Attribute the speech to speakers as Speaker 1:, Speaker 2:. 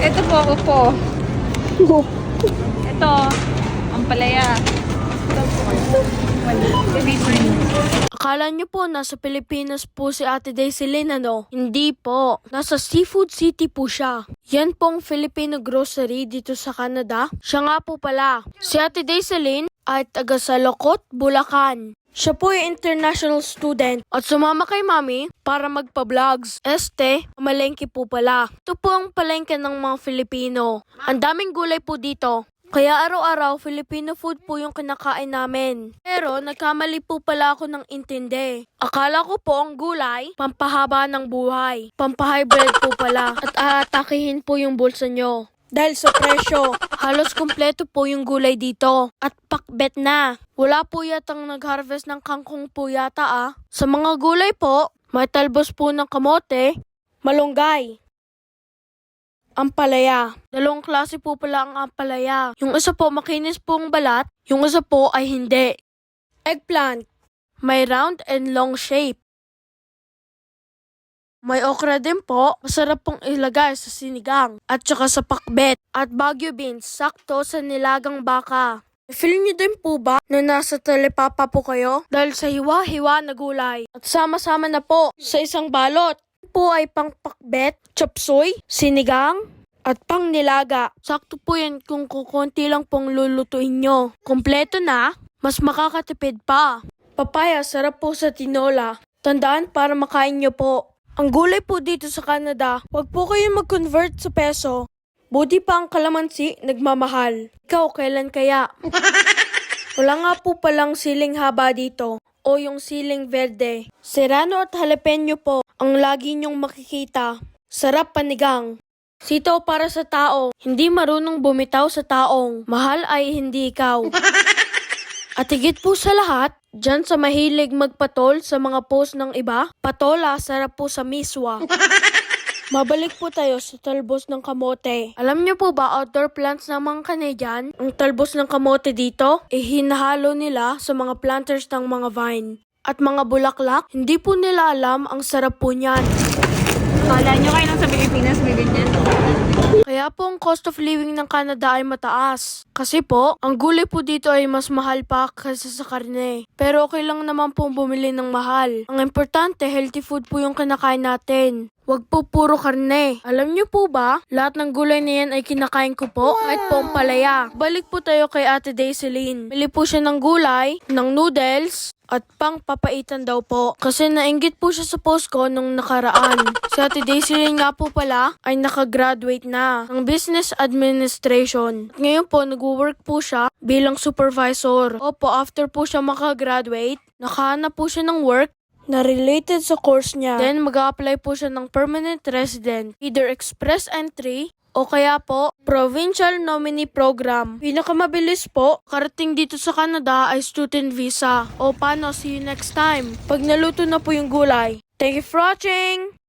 Speaker 1: Ito po ako po. Ito, ang palaya. Ito po.
Speaker 2: Akala niyo po nasa Pilipinas po si Ate Daisy Lynn, ano? Hindi po. Nasa Seafood City po siya. Yan pong Filipino grocery dito sa Canada. Siya nga po pala. Si Ate Daisy Lynn ay taga Salokot, Bulacan. Siya po ay international student at sumama kay mami para magpa-vlogs. Este, malengke po pala. Ito po ang palengke ng mga Filipino. Ang daming gulay po dito. Kaya araw-araw, Filipino food po yung kinakain namin. Pero nagkamali po pala ako ng intindi. Akala ko po ang gulay, pampahaba ng buhay. Pampahybrid po pala. At aatakihin po yung bulsa nyo. Dahil sa presyo, halos kompleto po yung gulay dito. At pakbet na. Wala po yatang nag-harvest ng kangkong po yata ah. Sa mga gulay po, may talbos po ng kamote, malunggay, Ampalaya. Dalawang klase po pala ang ampalaya. Yung isa po makinis pong balat, yung isa po ay hindi. Eggplant. May round and long shape. May okra din po, masarap pong ilagay sa sinigang at saka sa pakbet. At bagyo beans, sakto sa nilagang baka. Feel niyo din po ba na nasa telepapa po kayo? Dahil sa hiwa-hiwa na gulay. At sama-sama na po sa isang balot po ay pang pakbet, chopsoy, sinigang, at pang nilaga. Sakto po yan kung kukunti lang pong lulutuin nyo. Kompleto na, mas makakatipid pa. Papaya, sarap po sa tinola. Tandaan para makain nyo po. Ang gulay po dito sa Canada, wag po kayo mag-convert sa peso. Buti pa ang kalamansi, nagmamahal. Ikaw, kailan kaya? Wala nga po palang siling haba dito o yung siling verde. Serrano at jalapeno po ang lagi niyong makikita. Sarap panigang. Sitaw para sa tao, hindi marunong bumitaw sa taong. Mahal ay hindi ikaw. At higit po sa lahat, dyan sa mahilig magpatol sa mga post ng iba, patola sarap po sa miswa. Mabalik po tayo sa talbos ng kamote. Alam niyo po ba outdoor plants mga Canadian? Ang talbos ng kamote dito, eh hinahalo nila sa mga planters ng mga vine. At mga bulaklak, hindi po nila alam ang sarap po niyan.
Speaker 1: Kala nyo kayo lang sa Pilipinas may ganyan.
Speaker 2: Kaya po ang cost of living ng Canada ay mataas. Kasi po, ang gulay po dito ay mas mahal pa kaysa sa karne. Pero okay lang naman po bumili ng mahal. Ang importante, healthy food po yung kinakain natin. Huwag po puro karne. Alam niyo po ba, lahat ng gulay na yan ay kinakain ko po, kahit po ang palaya. Balik po tayo kay Ate Daisy Lynn. Bili po siya ng gulay, ng noodles, at pang papaitan daw po. Kasi nainggit po siya sa post ko nung nakaraan. Si Ate Daisy nga po pala ay nakagraduate na ng Business Administration. At ngayon po, nag-work po siya bilang supervisor. Opo, after po siya makagraduate, nakahanap po siya ng work na related sa course niya. Then, mag apply po siya ng permanent resident, either express entry o kaya po, Provincial Nominee Program. Pinakamabilis po, karating dito sa Canada ay student visa. O paano, see you next time. Pag naluto na po yung gulay. Thank you for watching!